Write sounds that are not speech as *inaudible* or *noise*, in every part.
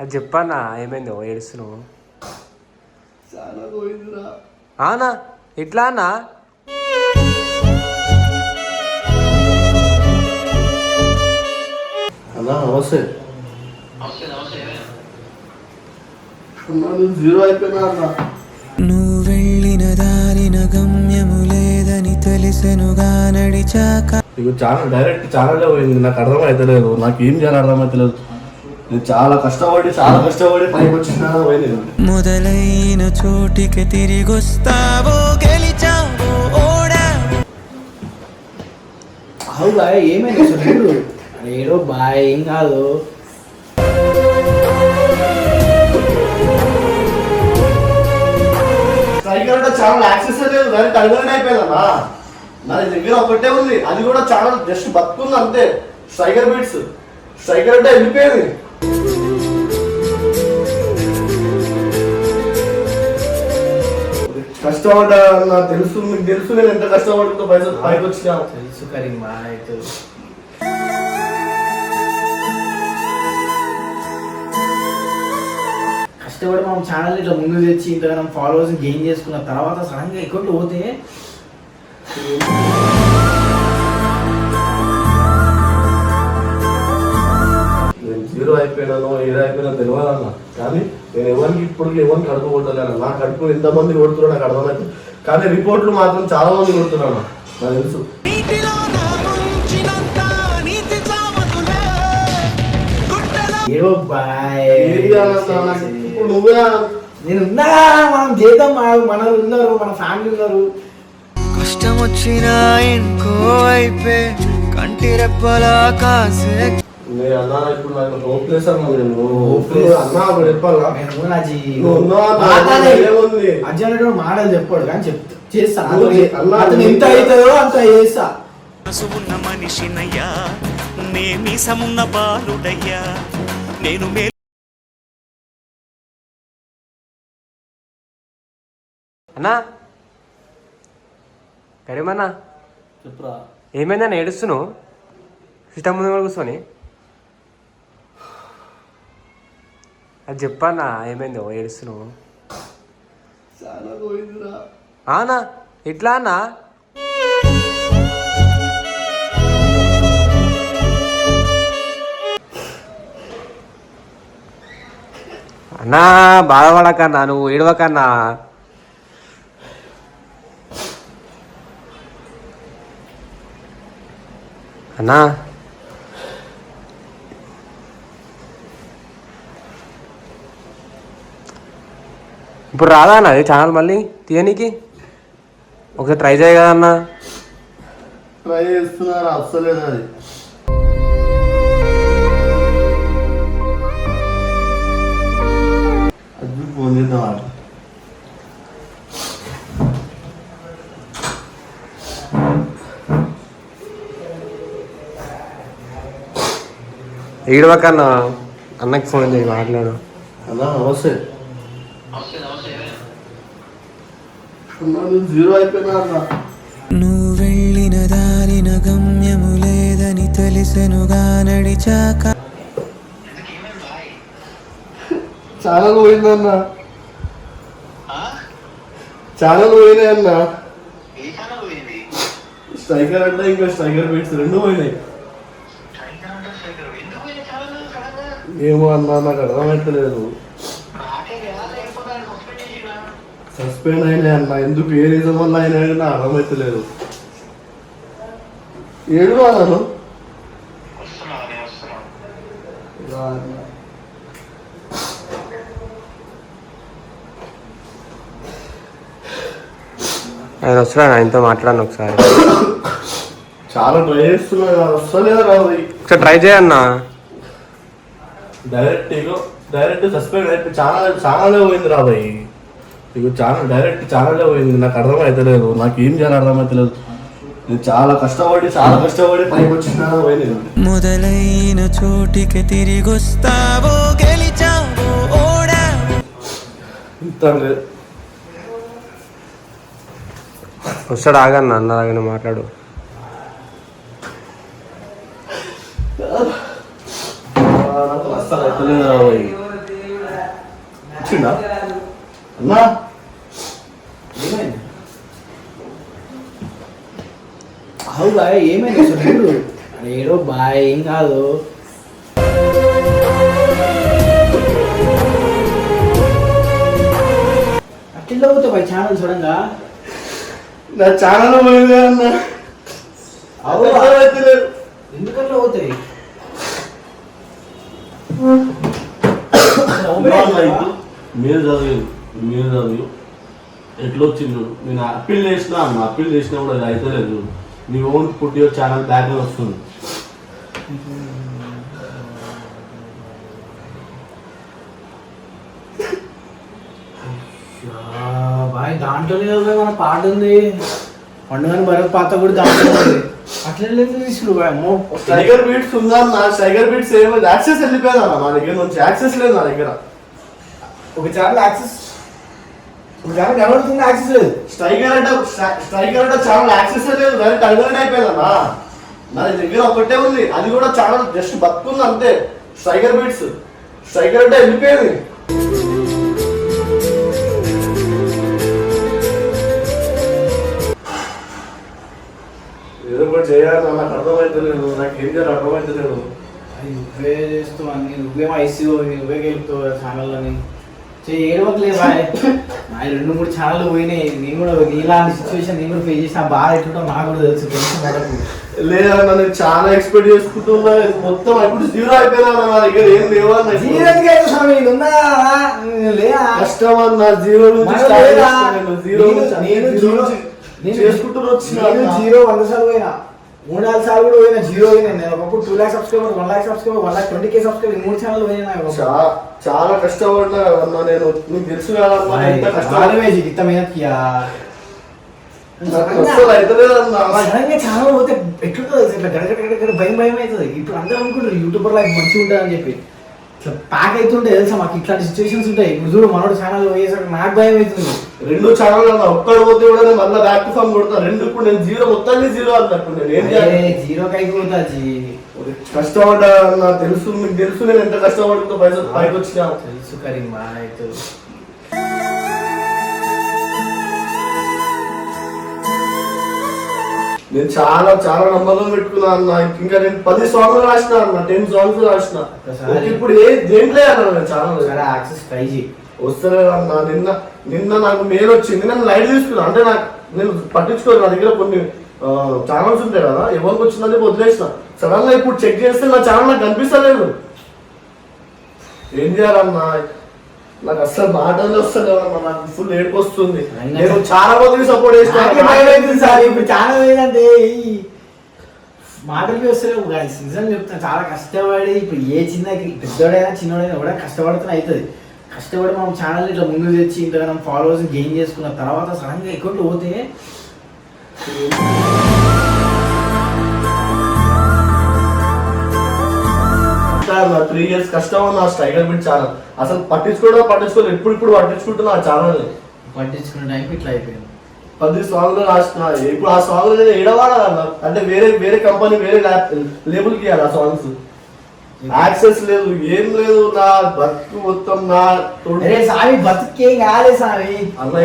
అది చెప్పన్నా ఏమైందో ఏడుస్తున్నావు? చాలా ఆనా ఎట్లా అన్నా? అన్నా నమస్తే. అన్నా నేను జీరో అయిపోయినా అన్నా? నువ్వు వెళ్ళిన దారిన గమ్యము లేదని తెలిసెనుగా నడిచాక ఇక చాలా డైరెక్ట్ ఛానల్లో పోయింది. నాకు అర్థమైతలేదు. నాకు ఏం చేయాలి అర్థమైతలేదు. నేను చాలా కష్టపడి చాలా కష్టపడి పైకి వచ్చిన పోయింది మొదలైన చోటికి తిరిగొస్తావో గెలిచావో ఓడావో. అవు బాయ్ ఏమైంది చూడు ఏడో? బాయ్ ఏం కాదు. ఛానల్ యాక్సెస్ లేదు డైరెక్ట్ అడగనే అయిపోయిందన్నా నా దగ్గర ఒకటే ఉంది అది కూడా ఛానల్ జస్ట్ బతుకుంది అంతే. Striker beats. స్ట్రైకర్ అంటే వెళ్ళిపోయింది. కష్టపడ్డా నాకు తెలుసు మీకు తెలుసు నేను ఎంత కష్టపడుతుందో పైసలు పైకి వచ్చినా తెలుసు కరీం బాయ్ తెలుసు కష్టపడి మనం ఛానల్ ఇట్లా ముందు తెచ్చి ఇంతగానం ఫాలోవర్స్ గెయిన్ చేసుకున్న తర్వాత సడన్గా ఎక్కువ పోతే జీరో అయిపోయినానో ఏదో అయిపోయినా తెలియదు అన్న కానీ నేను ఎవరికి ఇప్పుడు ఎవరికి కడుపు కొట్టలేను నా కడుపు ఎంతమంది కొడుతున్నా నాకు అర్థమైంది కానీ రిపోర్ట్లు మాత్రం చాలా మంది కొడుతున్నాను నాకు తెలుసు. నువ్వే నేను ఉన్నా మనం చేద్దాం మన ఉన్నారు మన ఫ్యామిలీ ఉన్నారు. కష్టం వచ్చినా ఇంకో అయిపే కంటి రెప్పలా కాసే నేను అన్నా ఇప్పుడు నాకు హోప్లెస్ అన్నా నేను. హోప్లెస్ అన్నా అప్పుడు చెప్పాలా? నేను నా జీ- నువ్వు ఉన్నావా? నా మాట్లాడే. ఏముంది? అర్జున్ అనేటువంటి మాటలు చెప్పాడు కానీ చెప్తా. చేస్తా. నువ్వు చే- అన్నా, అతను ఎంత నువ్వు- అవుతుందో అంత చేస్తా. మనసు ఉన్న మనిషినయ్యా నే మీసమున్న బాలుడయ్యా నేను మే అన్నా. కరీమన్నా. చెప్పురా. ఏమైందని ఏడుస్తున్నావు? సిస్టమ్ ముందు కూర్చొని. అది చెప్పన్నా ఏమైందో ఏడుస్తున్నావు? ఆనా ఎట్లా అన్నా? అన్నా బాధపడకన్నా నువ్వు ఏడవకన్నా. అన్నా. ఇప్పుడు రాదా అన్న? అది ఛానల్ మళ్ళీ తీయనీకి? ఒకసారి ట్రై చేయ కదా అన్న. ట్రై చేస్తున్నారు? అస్సలేదు అది. అది ఫోన్ చేద్దాం. ఏడవకన్నా అన్నకి ఫోన్ చేయి మాట్లాడు. అన్నా నమస్తే జీరో అయిపోయినా అన్నా. నువ్వు వెళ్ళిన దారిన గమ్యము లేదని తెలిసెనుగా నడిచాక చాలా పోయిందన్న చాలా పోయినాయి అన్న. స్ట్రైకర్ అంటే ఇంకా స్ట్రైకర్ బీట్స్ రెండు పోయినాయి. ఏమో అన్నా నాకు అర్థమైతలేదు. సస్పెండ్ అయినాయి అన్న ఎందుకు? ఏ రీజన్ వల్ల అయినా కానీ నాకు అర్థమైతలేదు ఏడు అన్నాను. ఆయన వస్తున్నాడు ఆయనతో మాట్లాడను ఒకసారి. చాలా ట్రై చేస్తున్నా కదా, వస్తలేదు రాదు ఒకసారి ట్రై చేయన్నా డైరెక్ట్ ఇగో డైరెక్ట్ సస్పెండ్ అయిపోయి ఛానల్ ఛానలే పోయింది రాబాయ్ ఇగో ఛానల్ డైరెక్ట్ ఛానలే పోయింది. నాకు అర్థమైతలేదు. నాకు ఏం చేయాలి అర్థమైతలేదు. నేను చాలా కష్టపడి చాలా కష్టపడి పైకి వచ్చిన పోయింది. మొదలైన చోటికి తిరిగొస్తావో గెలిచావో ఓడావో. ఇంత. వస్తాడు? ఆగన్న అన్న ఆగని మాట్లాడు. ఆ, నాకు అస్సలు అయితలేదు అన్నా? అవు బాయ్ ఏమైంది? అసలు ఏడో బాయ్ ఏం కాదు. అట్లా పోతే బాయ్ ఛానల్ చూడంగా. నా ఛానల్ పోయింది అన్న. ఎందుకట్లా ఇది *coughs* మీరు చదివి మీరు చదివి ఎట్లా వచ్చింది. నేను అప్పీల్ చేసినా అన్న అప్పీల్ చేసినా కూడా అది అయితే లేదు నీ ఓన్ పుట్టి ఛానల్ బ్యాక్ వస్తుంది. బాయ్ దాంట్లోనే మన పాట ఉంది. పండుగని భరత్ పాత కూడా దాంట్లో ఉంది. అట్లా లేదు తీసుకురు బాయ్ అమ్మో. టైగర్ బీట్స్ ఉందా అన్న? టైగర్ బీట్స్ ఏమైంది యాక్సెస్ వెళ్ళిపోయింది అన్న మా దగ్గర నుంచి. యాక్సెస్ లేదు నా దగ్గర. ఒక ఛానల్ యాక్సెస్ కనబడుతుంది యాక్సెస్? లేదు స్ట్రైకర్ అంటే స్ట్రైకర్ అంటే ఛానల్ యాక్సెస్ లేదు డైరెక్ట్ టైగర్ అయిపోయింది అన్న నా దగ్గర ఒకటే ఉంది. అది కూడా ఛానల్ జస్ట్ బతుకుంది అంతే. Striker beats. స్ట్రైకర్ అంటే వెళ్ళిపోయింది. ఏదో ఒకటి చేయాలి నాకు అర్థమైతలేదు. నాకు ఏం చేయాలి అర్థమైతలేదు. అది నువ్వే చేస్తావు అన్ని. నువ్వేమో ఐసీఓ నువ్వే గెలుపుతావు ఛానళ్ళని చెయ్యి ఏడవట్లేదు నా రెండు మూడు ఛానల్ పోయినాయి. నేను కూడా నీలాంటి సిచ్యువేషన్ నేను కూడా ఫేస్ చేసిన. బాగా ఎట్లుంటో నాకు కూడా తెలుసు. తెలుసు మనకు లేదన్న నేను చాలా ఎక్స్పెక్ట్ చేసుకుంటున్నా. మొత్తం ఇప్పుడు జీరో అయిపోయినా నా దగ్గర. ఏం లేవన్న. జీరో స్వామి లేదా కష్టం అన్న జీరో నుంచి మన స్టార్ట్ లేదా? చేస్తాను నేను. జీరో నేను- నుంచి అన్ని నేను జీరో చేసుకుంటూ వచ్చిన. జీరో వంద సార్లు పోయినా. మూడు నాలుగు సార్లు కూడా పోయినా జీరో అయినా నేను ఒకప్పుడు two lakh subscriber one lakh subscriber one lakh twenty K subscriber మూడు ఛానల్ పోయినా చాలా కష్టపడ్డా నేను నీకు తెలుసు కదా ఇంత మీదకియా చాలా పోతే ఎట్లుంటుంది భయం భయం అవుతుంది. ఇప్పుడు అందరూ అనుకుంటారు యూట్యూబర్ లైఫ్ మంచిగా ఉంటుంది చెప్పి. ప్యాక్ అవుతుంటే తెలుసా మాకు ఇట్లాంటి సిచ్యువేషన్స్ ఉంటాయి. చూడు మనోడు ఛానల్ పోయేసరికి నాకు భయం అవుతుంది. రెండు ఛానల్ అన్న ఒక్కడు పోతే కూడా నేను మళ్ళీ బ్యాక్ టు ఫామ్ కొడతా. రెండు ఇప్పుడు నేను జీరో మొత్తాన్ని జీరో అన్నట్టు నేను. ఏం చేయాలి? అరే, జీరో కైపోతా జీ. కష్టపడ్డా తెలుసు మీకు తెలుసు నేను ఎంత కష్టపడుతుందో పైసలు పైకి వచ్చినా. తెలుసు కరీం తెలుసు నేను చాలా చాలా నమ్మకం పెట్టుకున్నా అన్న. ఇంకా నేను పది సాంగ్లు రాసిన అన్న టెన్ సాంగ్స్ రాసిన. ఇప్పుడు ఏ దేంట్లో అన్న నేను చాలా యాక్సెస్ ట్రై చేయి. వస్తలేదు అన్న. నిన్న నిన్న నాకు మెయిల్ వచ్చింది. నేను లైట్ తీసుకున్నా. అంటే నాకు నేను పట్టించుకోను. నా దగ్గర కొన్ని ఛానల్స్ ఉంటాయి కదా. ఎవరికి వచ్చిందని వదిలేసిన. సడన్గా ఇప్పుడు చెక్ చేస్తే నా ఛానల్ నాకు కనిపిస్తలేదు. ఏం చేయాలన్నా? నాకు అస్సలు మాటలు వస్తలేవు అన్న నాకు ఫుల్ ఏడుపు వస్తుంది నేను చాలా మందికి సపోర్ట్ చేస్తాను. సార్? ఇప్పుడు ఛానల్ ఏంటంటే మాటలకి వస్తలేవు గాయస్ నిజం చెప్తాను చాలా కష్టపడి ఇప్పుడు ఏ చిన్న పెద్దోడైనా చిన్నోడైనా కూడా కష్టపడుతూనే అవుతుంది కష్టపడి మనం ఛానల్ ఇట్లా ముందు తెచ్చి ఇంత మనం ఫాలోవర్స్ గెయిన్ చేసుకున్న తర్వాత సడన్గా అకౌంట్ పోతే త్రీ ఇయర్స్ కష్టం నా స్ట్రైకర్ బిట్ ఛానల్ అసలు పట్టించుకోవడం పట్టించుకోలేదు ఎప్పుడు ఇప్పుడు పట్టించుకుంటున్నా ఆ ఛానల్ పట్టించుకున్న టైంకి ఇట్లా అయిపోయింది. పది సాంగ్లు రాసిన ఇప్పుడు ఆ సాంగ్ నేను ఏడవాడాలన్న అంటే వేరే వేరే కంపెనీ వేరే లేబుల్కి ఆ సాంగ్స్ యాక్సెస్ లేదు ఏం లేదు నా బతుకు మొత్తం నా తోడు- అరే సామి బతుకేం కాలే సామి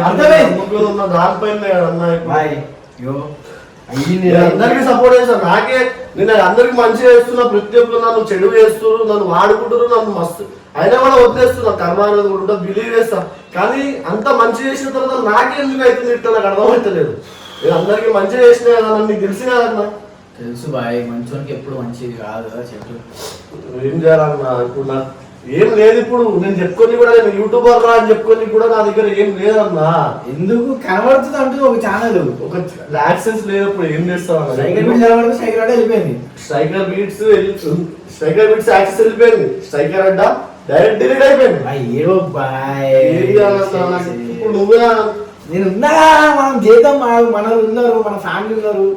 అర్థమైంది? ఉన్న దానిపైన అన్న అందరికీ సపోర్ట్ చేస్తాను నాకే నేను అందరికి మంచి చేస్తున్నా ప్రతి ఒక్కరు నన్ను చెడు చేస్తున్నారు నన్ను వాడుకుంటారు నన్ను మస్తు అయినా కూడా వదిలేస్తున్నా కర్మ అనేది కూడా బిలీవ్ చేస్తా. కానీ అంత మంచి చేసిన తర్వాత నాకే ఎందుకు అవుతుంది ఇట్లా నాకు అర్థమవుతలేదు నేను అందరికి మంచి చేసిన కదా నీకు తెలిసిన కదన్నా తెలుసు బాయ్ మంచోనికి ఎప్పుడు మంచిది కాదు కదా ఏం చేయాలన్నా ఇప్పుడు నా ఏం లేదు ఇప్పుడు నేను చెప్పుకొని కూడా నేను యూట్యూబర్ రా అని చెప్పుకొని కూడా నా దగ్గర ఏం లేదన్నా. ఎందుకు? కనబడుతుంది అంటుంది ఒక ఛానల్ ఒక యాక్సెస్ లేదు ఇప్పుడు ఏం చేస్తావు సైకిల్ మీద నిలబడితే సైకిల్ ఆడే వెళ్ళిపోయింది. Striker beats striker beats access వెళ్ళిపోయింది. స్ట్రైకర్ అడ్డా డైరెక్ట్ డిలీట్ అయిపోయింది. ఏవో బాయ్. ఇప్పుడు నువ్వే నేను ఉన్నా మనం చేద్దాం మన ఉన్నారు మన ఫ్యామిలీ ఉన్నారు.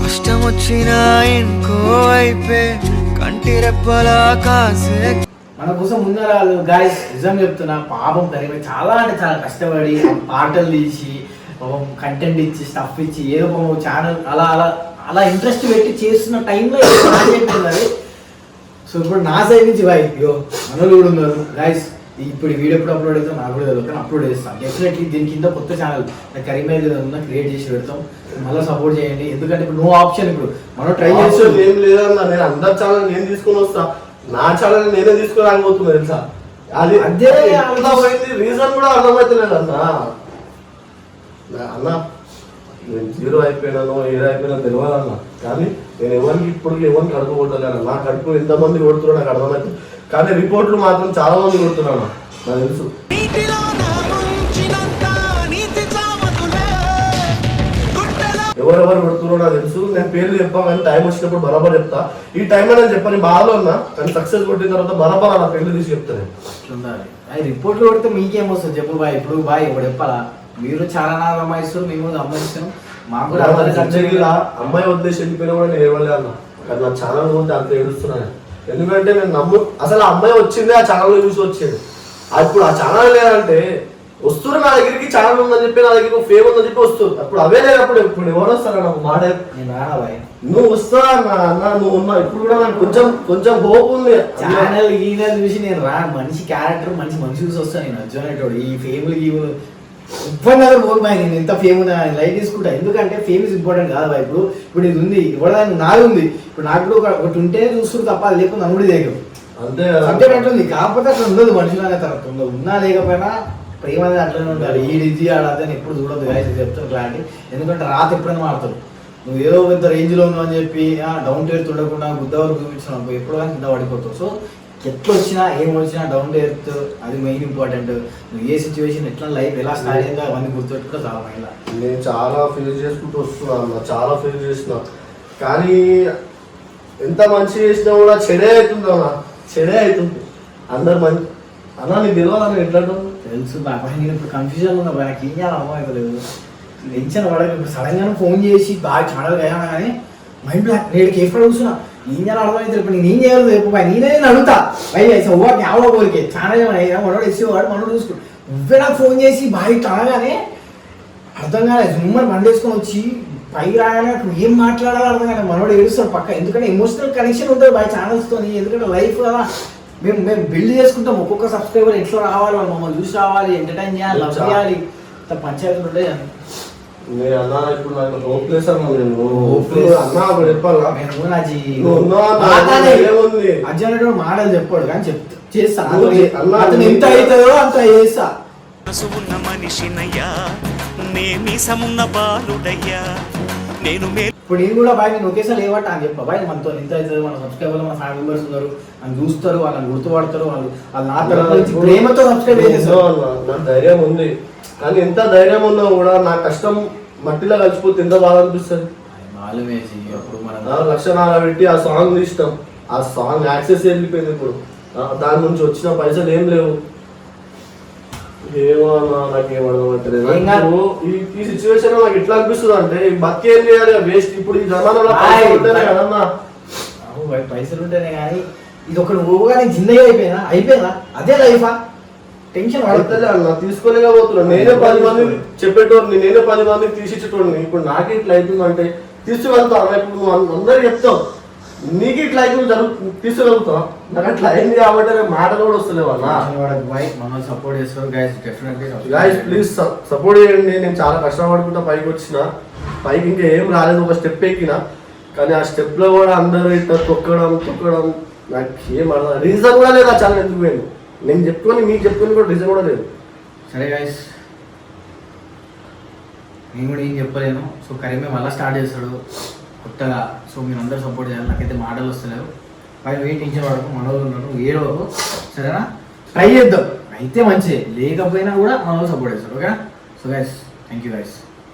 కష్టం వచ్చినా ఇంకో వైపే కంటి రెప్పలా కాసే మన కోసం వాళ్ళు గాయస్ నిజం చెప్తున్నా పాపం కరిగి చాలా అంటే చాలా కష్టపడి పాటలు తీసి కంటెంట్ ఇచ్చి స్టఫ్ ఇచ్చి ఏదో ఛానల్ అలా అలా అలా ఇంట్రెస్ట్ పెట్టి చేస్తున్న టైంలో అది. సో ఇప్పుడు నా సైడ్ నుంచి బాయ్ అయ్యో మనోళ్ళు కూడా ఉన్నారు. గాయస్ ఇప్పుడు వీడియో ఎప్పుడు అప్లోడ్ అవుతాం నాకు కూడా తెలియదు కానీ అప్లోడ్ చేస్తాం. డెఫినెట్లీ దీని కింద కొత్త ఛానల్ కరీమేజ్ ఉన్న క్రియేట్ చేసి పెడతాం. మళ్ళీ సపోర్ట్ చేయండి. ఎందుకంటే ఇప్పుడు నో ఆప్షన్ ఇప్పుడు. మనం ట్రై చేస్తాం ఏం లేదన్నా నేను అందరి ఛానల్ నేను తీసుకొని వస్తా. నా ఛానల్ నేనే తీసుకొని రాకపోతున్నా తెలుసా? అది అదే పోయింది? రీజన్ కూడా అర్థమవుతలేదు అన్న. నా- అన్న నేను జీరో అయిపోయినానో ఏదో అయిపోయినా తెలియదు అన్న. కానీ నేను ఎవరికి ఇప్పుడు ఎవరికి కడుపు కొట్టలేను నా కడుపు ఎంతమంది కొడుతున్నా నాకు అర్థమవుతుంది కానీ రిపోర్ట్లు మాత్రం చాలా మంది కొడుతున్నాను నాకు తెలుసు. ఎవరెవరు కొడుతున్నారో నాకు తెలుసు. నేను పేర్లు చెప్పా కానీ టైం వచ్చినప్పుడు బరాబర్ చెప్తా. ఈ టైంలో నేను చెప్పని బాధలో ఉన్నా కానీ సక్సెస్ కొట్టిన తర్వాత బరాబర్ నా పేర్లు తీసి చెప్తాను అది రిపోర్ట్లు కొడితే మీకేం వస్తుంది చెప్పు బాయ్ ఇప్పుడు బాయ్ ఇప్పుడు చెప్పాలా? మీరు చాలా అమ్మాయిస్తారు మేము అమ్మాయిస్తాం మాకు అమ్మాయి వదిలేసి వెళ్ళిపోయినా కూడా నేను ఏమలే అన్న. కానీ నా ఛానల్ ఉంటే అంత ఏడుస్తున్నాను ఎందుకంటే నేను నమ్ము అసలు ఆ అమ్మాయి వచ్చింది ఆ ఛానల్ చూసి వచ్చేది. అప్పుడు ఆ ఛానల్ లేదంటే వస్తున్నారు నా దగ్గరికి ఛానల్ ఉందని చెప్పి నా దగ్గర ఫేమ్ ఉందని చెప్పి వస్తుంది అప్పుడు అవే లేనప్పుడు ఇప్పుడు ఎవరు వస్తారు నాకు? మాట నువ్వు వస్తా అన్న? అన్న నువ్వు ఉన్నావు ఇప్పుడు కూడా నాకు కొంచెం కొంచెం హోప్ ఉంది. ఛానల్ ఈనల్ చూసి నేను రా. మనిషి క్యారెక్టర్ మంచి మనిషి చూసి వస్తాను నేను అర్జునేటోడు ఈ ఫేమ్ గీములు ఇబ్బంది దగ్గర పోదు బాయ్. నేను ఎంత ఫేమ్ లైట్ తీసుకుంటా. ఎందుకంటే ఫేమ్ ఇస్ ఇంపార్టెంట్ కాదు బాయ్. ఇప్పుడు ఇప్పుడు ఇది ఉంది. ఇవ్వడానికి నాది ఉంది. ఇప్పుడు నాకు కూడా ఒక- ఒకటి ఉంటే చూసుకుంటే తప్ప అది లేకుండా నన్ను కూడా దేగం అంతే సబ్జెక్ట్ అట్లుంది కాకపోతే అట్లా ఉండదు మనుషులు అనే తర్వాత ఉన్నా లేకపోయినా ప్రేమ అనేది అట్లనే ఉండాలి. ఈ డిజీ ఆడదని ఎప్పుడు చూడదు గాయస్ చెప్తాను క్లారిటీ ఎందుకంటే రాత ఎప్పుడైనా మారుతాడు నువ్వు ఏదో పెద్ద రేంజ్లో ఉన్నావు అని చెప్పి డౌన్ టేర్ చూడకుండా గుద్ద వరకు చూపించినావు ఎప్పుడు కానీ కింద పడిపోతావు. సో ఎట్లా వచ్చినా ఏం వచ్చినా డౌన్ టు ఎర్త్ అది మెయిన్ ఇంపార్టెంట్ నువ్వు ఏ సిచ్యువేషన్ ఎట్లా లైఫ్ ఎలా స్టార్ట్ అయిందో అవన్నీ గుర్తుపెట్టుకో చాలా మైండ్ నేను చాలా ఫీల్ చేసుకుంటూ వస్తున్నా అన్న చాలా ఫీల్ చేసిన కానీ ఎంత మంచి చేసినా కూడా చెడే అవుతుంది అన్న చెడే అవుతుంది. అందరు మంచి అన్న నీకు తెలియదు ఎట్లా తెలుసు. బాబా నేను ఇప్పుడు కన్ఫ్యూజన్ ఉన్నా బాబా నాకు ఏం చేయాలి అర్థం టెన్షన్ ఇప్పుడు సడన్గా ఫోన్ చేసి బాగా ఛానల్ అయ్యాను కానీ మైండ్ బ్లాక్ నేను కేఫ్ కూర్చున్నా. ఏం చేయాలి అర్థం ఇప్పుడు నేను ఏం చేయాలి రేపు బాయ్ నేనే నేను అడుగుతా. బై అయితే ఓకే ఆవో కోరికే ఛానల్ మనోడు ఇచ్చేవాడు మనోడు చూసుకో. నువ్వే నాకు ఫోన్ చేసి బాగా తనగానే అర్థం కాలేదు జుమ్మని పండేసుకొని వచ్చి పైకి రాగానే అప్పుడు ఏం మాట్లాడాలో అర్థం కాలేదు మనోడు ఏడుస్తాడు పక్క. ఎందుకంటే ఎమోషనల్ కనెక్షన్ ఉంటుంది బై ఛానల్స్తో ఎందుకంటే లైఫ్ కదా. మేము మేము బిల్డ్ చేసుకుంటాం. ఒక్కొక్క సబ్స్క్రైబర్ ఎట్లా రావాలి వాళ్ళు మమ్మల్ని చూసి రావాలి ఎంటర్టైన్ చేయాలి లవ్ చేయాలి. ఇంత పంచాయతీలు ఉంటాయి నేను అన్న ఇప్పుడు నాకు హోప్లెస్ నేను. అప్పుడు చెప్పాలా. ఏముంది? అర్జున్ మాటలు చెప్పాడు కానీ చెప్తా. చేస్తా. అతను ఎంత అవుతుందో అంత చేస్తా. మనసు ఉన్న మనిషినయ్యా నే మీసమున్న బాలుడయ్యా నేను ఇప్పుడు నేను కూడా బాయ్ నేను ఒకేసారి లేవట అని చెప్పా. బాయ్ మనతో ఎంత అవుతుంది? మన సబ్స్క్రైబర్లు మన ఫ్యామిలీ మెంబర్స్ ఉన్నారు. అని చూస్తారు వాళ్ళని గుర్తుపడతారు వాళ్ళు వాళ్ళు నా ప్రేమతో సబ్స్క్రైబ్ అన్న, నాకు ధైర్యం ఉంది. కానీ ఎంత ధైర్యం ఉన్నా కూడా నా కష్టం మట్టిలో కలిసిపోతే ఎంత బాధ అనిపిస్తుంది? మాలు వేసి అప్పుడు మనం ఆ లక్ష నాలుగు పెట్టి ఆ సాంగ్ తీసినాం ఆ సాంగ్ యాక్సెస్ వెళ్ళిపోయింది ఇప్పుడు. దాని నుంచి వచ్చిన పైసలు ఏం లేవు ఏమో అన్న, నాకేం అర్థమవుతలేదు ఏం కాదు. నాకు ఈ సిచ్యువేషన్ నాకు ఎట్లా అనిపిస్తుంది అంటే ఏం చేయాలి? వేస్ట్ ఇప్పుడు ఈ జమానాలో పైసలు ఉంటేనే కానీ ఇది ఒకటి ఓగా నేను జిందగీ అయిపోయినా అయిపోయిందా? అదే లైఫా టెన్షన్ పడుతుంది అన్న తీసుకోలేకపోతున్నా నేనే పది మంది చెప్పేటోడిని నేనే పది మందికి తీసిచ్చేటోడిని. ఇప్పుడు నాకే ఇట్లా అవుతుందంటే తీసుకువెళ్తా అన్న ఇప్పుడు అందరికి చెప్తావు. నీకు ఇట్లా అవుతుంది జరుగు తీసుకువెళ్తావు నాకు అట్లా అయింది కాబట్టి నాకు మాటలు కూడా వస్తలేవు అన్న. మమ్మల్ని సపోర్ట్ చేస్తారు. గైస్ డెఫినెట్లీ ప్లీజ్ సపోర్ట్ చేయండి. నేను చాలా కష్టపడుకుంటా పైకి వచ్చిన. పైకి ఇంకా ఏం రాలేదు. ఒక స్టెప్ ఎక్కిన. కానీ ఆ స్టెప్లో కూడా అందరూ ఇట్లా తొక్కడం తొక్కడం నాకు ఏం అర్థం రీజన్ కూడా లేదు ఆ ఛానల్ ఎందుకు పోయింది. నేను చెప్పుకొని మీకు చెప్పుకొని కూడా రీజన్ కూడా లేదు. సరే గైస్ నేను కూడా ఏం చెప్పలేను. సో కరీమే మళ్ళీ స్టార్ట్ చేస్తాడు. కొత్తగా. సో మీరు అందరూ సపోర్ట్ చేయాలి. నాకైతే మాటలు వస్తలేవు. పైన వెయిట్ టెన్షన్ పడకు మనోళ్ళు ఉన్నారు. రోజు సరేనా? ట్రై చేద్దాం. అయితే మంచిదే. లేకపోయినా కూడా మనోళ్ళు సపోర్ట్ చేస్తారు. ఓకేనా? So guys thank you guys